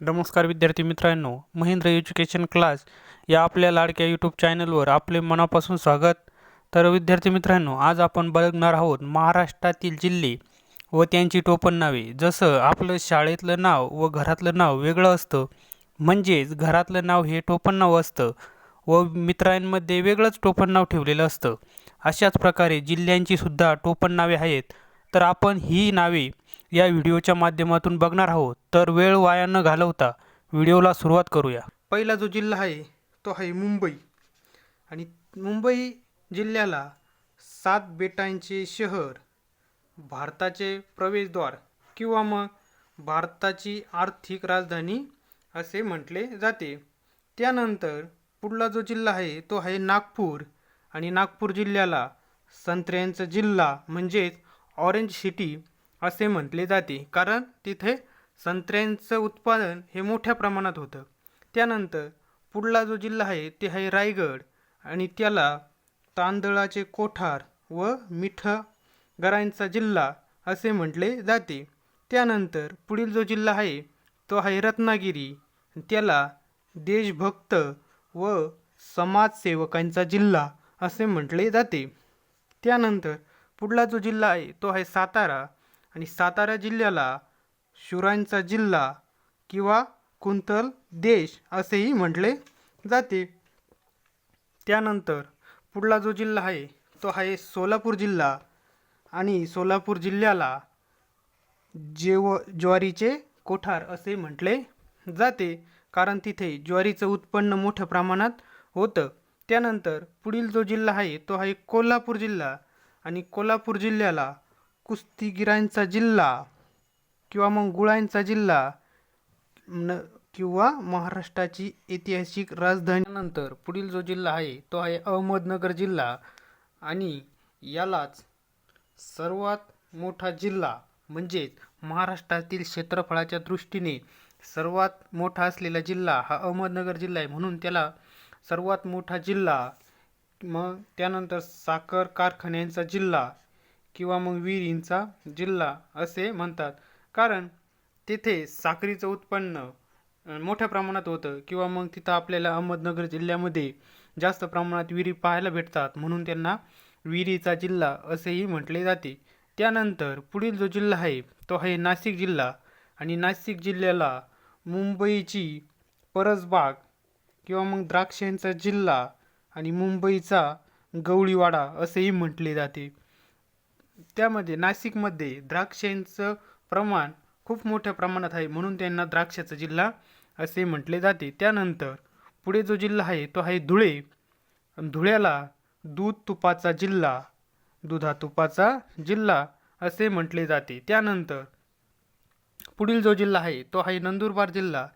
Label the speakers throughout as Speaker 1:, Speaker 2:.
Speaker 1: नमस्कार विद्यार्थी मित्रांनो महेंद्र एज्युकेशन क्लास या आपल्या लाडक्या यूट्यूब चॅनलवर आपले मनापासून स्वागत. तर विद्यार्थी मित्रांनो आज आपण बघणार आहोत महाराष्ट्रातील जिल्हे व त्यांची टोपण नावे. जसं आपलं शाळेतलं नाव व घरातलं नाव वेगळं असतं म्हणजेच घरातलं नाव हे टोपण नाव असतं व मित्रांमध्ये वेगळंच टोपण नाव ठेवलेलं असतं. अशाच प्रकारे जिल्ह्यांची सुद्धा टोपण नावे आहेत. तर आपण ही नावे या व्हिडिओच्या माध्यमातून बघणार आहोत. तर वेळ वाया न घालवता व्हिडिओला सुरुवात करूया.
Speaker 2: पहिला जो जिल्हा आहे तो आहे मुंबई. आणि मुंबई जिल्ह्याला सात बेटांचे शहर भारताचे प्रवेशद्वार किंवा मग भारताची आर्थिक राजधानी असे म्हटले जाते. त्यानंतर पुढला जो जिल्हा आहे तो आहे नागपूर. आणि नागपूर जिल्ह्याला संत्र्यांचा जिल्हा म्हणजेच ऑरेंज सिटी असे म्हटले जाते. कारण तिथे संत्र्यांचं उत्पादन हे मोठ्या प्रमाणात होतं. त्यानंतर पुढला जो जिल्हा आहे ते आहे रायगड आणि त्याला तांदळाचे कोठार व मिठगरांचा जिल्हा असे म्हटले जाते. त्यानंतर पुढील जो जिल्हा आहे तो आहे रत्नागिरी. त्याला देशभक्त व समाजसेवकांचा जिल्हा असे म्हटले जाते. त्यानंतर पुढला जो जिल्हा आहे तो आहे सातारा. आणि सातारा जिल्ह्याला शुरांचा जिल्हा किंवा कुंतल देश असेही म्हटले जाते. त्यानंतर पुढला जो जिल्हा आहे तो आहे सोलापूर जिल्हा. आणि सोलापूर जिल्ह्याला जेव ज्वारीचे कोठार असे म्हटले जाते. कारण तिथे ज्वारीचं उत्पन्न मोठ्या प्रमाणात होतं. त्यानंतर पुढील जो जिल्हा आहे तो आहे कोल्हापूर जिल्हा. आणि कोल्हापूर जिल्ह्याला कुस्तीगिरांचा जिल्हा किंवा मग गुळांचा जिल्हा न किंवा महाराष्ट्राची ऐतिहासिक राजधानीनंतर पुढील जो जिल्हा आहे तो आहे अहमदनगर जिल्हा. आणि यालाच सर्वात मोठा जिल्हा म्हणजेच महाराष्ट्रातील क्षेत्रफळाच्या दृष्टीने सर्वात मोठा असलेला जिल्हा हा अहमदनगर जिल्हा आहे. म्हणून त्याला सर्वात मोठा जिल्हा मग त्यानंतर साखर कारखान्यांचा जिल्हा किंवा मग विहिरींचा जिल्हा असे म्हणतात. कारण तिथे साखरीचं उत्पन्न मोठ्या प्रमाणात होतं किंवा मग तिथं आपल्याला अहमदनगर जिल्ह्यामध्ये जास्त प्रमाणात विहिरी पाहायला भेटतात म्हणून त्यांना विहिरीचा जिल्हा असेही म्हटले जाते. त्यानंतर पुढील जो जिल्हा आहे तो आहे नाशिक जिल्हा. आणि नाशिक जिल्ह्याला मुंबईची परसबाग किंवा मग द्राक्षांचा जिल्हा आणि मुंबईचा गवळीवाडा असेही म्हटले जाते. त्यामध्ये नाशिकमध्ये द्राक्षांचं प्रमाण खूप मोठ्या प्रमाणात आहे म्हणून त्यांना द्राक्षाचा जिल्हा असे म्हटले जाते. त्यानंतर पुढे जो जिल्हा आहे तो आहे धुळे. धुळ्याला दूध तुपाचा जिल्हा दुधा तुपाचा जिल्हा असे म्हटले जाते. त्यानंतर पुढील जो जिल्हा आहे तो आहे नंदुरबार जिल्हा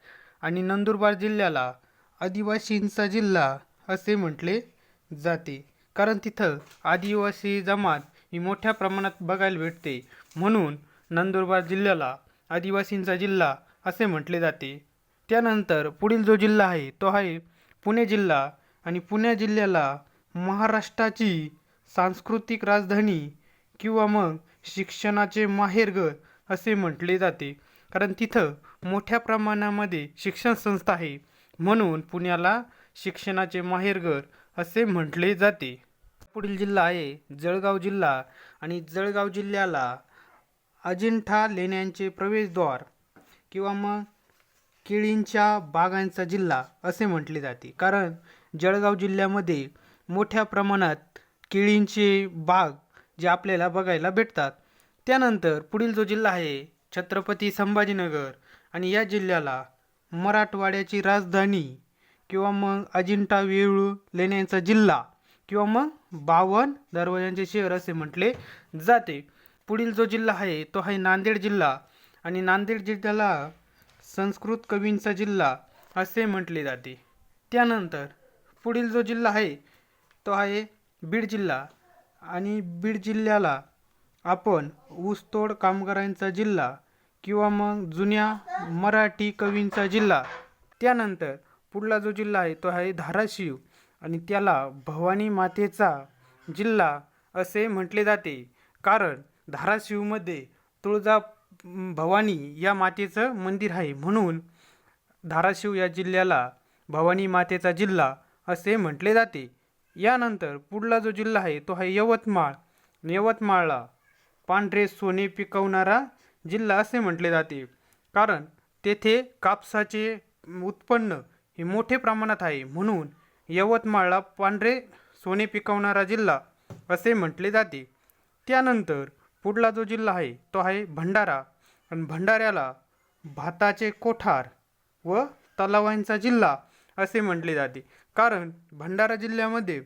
Speaker 2: आणि नंदुरबार जिल्ह्याला आदिवासींचा जिल्हा असे म्हटले जाते. कारण तिथं आदिवासी जमात ही मोठ्या प्रमाणात बघायला भेटते. म्हणून नंदुरबार जिल्ह्याला आदिवासींचा जिल्हा असे म्हटले जाते. त्यानंतर पुढील जो जिल्हा आहे तो आहे पुणे जिल्हा. आणि पुणे जिल्ह्याला महाराष्ट्राची सांस्कृतिक राजधानी किंवा मग शिक्षणाचे माहेरघर असे म्हटले जाते. कारण तिथं मोठ्या प्रमाणामध्ये शिक्षण संस्था आहे. म्हणून पुण्याला शिक्षणाचे माहेरघर असे म्हटले जाते. पुढील जिल्हा आहे जळगाव जिल्हा आणि जळगाव जिल्ह्याला अजिंठा लेण्यांचे प्रवेशद्वार किंवा मग केळींच्या बागांचा जिल्हा असे म्हटले जाते. कारण जळगाव जिल्ह्यामध्ये मोठ्या प्रमाणात केळींचे बाग जे आपल्याला बघायला भेटतात. त्यानंतर पुढील जो जिल्हा आहे छत्रपती संभाजीनगर आणि या जिल्ह्याला मराठवाड्याची राजधानी किंवा मग अजिंठा वेरूळ लेण्यांचा जिल्हा किंवा मग बावन दरवाज्यांचे शहर असे म्हटले जाते. पुढील जो जिल्हा आहे तो आहे नांदेड जिल्हा. आणि नांदेड जिल्ह्याला संस्कृत कवींचा जिल्हा असे म्हटले जाते. त्यानंतर पुढील जो जिल्हा आहे तो आहे बीड जिल्हा. आणि बीड जिल्ह्याला आपण ऊसतोड कामगारांचा जिल्हा किंवा मग जुन्या मराठी कवींचा जिल्हा. त्यानंतर पुढला जो जिल्हा आहे तो आहे धाराशिव. आणि त्याला भवानी मातेचा जिल्हा असे म्हटले जाते. कारण धाराशिवमध्ये तुळजा भवानी या मातेचं मंदिर आहे. म्हणून धाराशिव या जिल्ह्याला भवानी मातेचा जिल्हा असे म्हटले जाते. यानंतर पुढला जो जिल्हा आहे तो आहे यवतमाळ. यवतमाळला पांढरे सोने पिकवणारा जिल्हा असे म्हटले जाते. कारण तेथे कापसाचे उत्पन्न हे मोठे प्रमाणात आहे. म्हणून यवतमाळला पांढरे सोने पिकवणारा जिल्हा असे म्हटले जाते. त्यानंतर पुढला जो जिल्हा आहे तो आहे भंडारा. आणि भंडाऱ्याला भाताचे कोठार व तलावांचा जिल्हा असे म्हटले जाते. कारण भंडारा जिल्ह्यामध्ये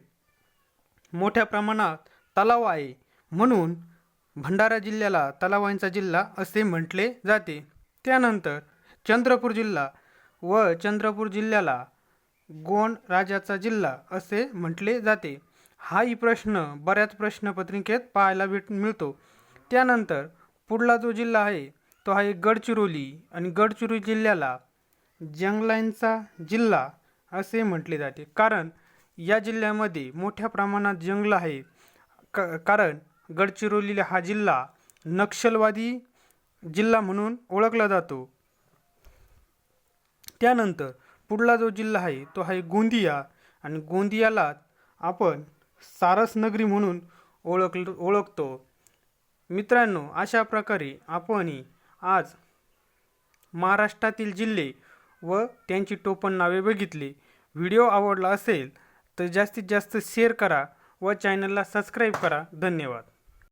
Speaker 2: मोठ्या प्रमाणात तलाव आहे. म्हणून भंडारा जिल्ह्याला तलावांचा जिल्हा असे म्हटले जाते. त्यानंतर चंद्रपूर जिल्हा व चंद्रपूर जिल्ह्याला गोंड राजाचा जिल्हा असे म्हटले जाते. हाही प्रश्न बऱ्याच प्रश्नपत्रिकेत पाहायला भेट मिळतो. त्यानंतर पुढला जो जिल्हा आहे तो आहे गडचिरोली आणि गडचिरोली जिल्ह्याला जंगलांचा जिल्हा असे म्हटले जाते. कारण या जिल्ह्यामध्ये मोठ्या प्रमाणात जंगल आहे. क कारण गडचिरोली हा जिल्हा नक्षलवादी जिल्हा म्हणून ओळखला जातो. त्यानंतर पुढला जो जिल्हा आहे तो आहे गोंदिया. आणि गोंदियाला आपण सारस नगरी म्हणून ओळख ओळखतो. मित्रांनो अशा प्रकारे आपण आज महाराष्ट्रातील जिल्हे व त्यांची टोपण नावे बघितली. व्हिडिओ आवडला असेल तर जास्तीत जास्त शेअर करा व चॅनलला सबस्क्राईब करा. धन्यवाद.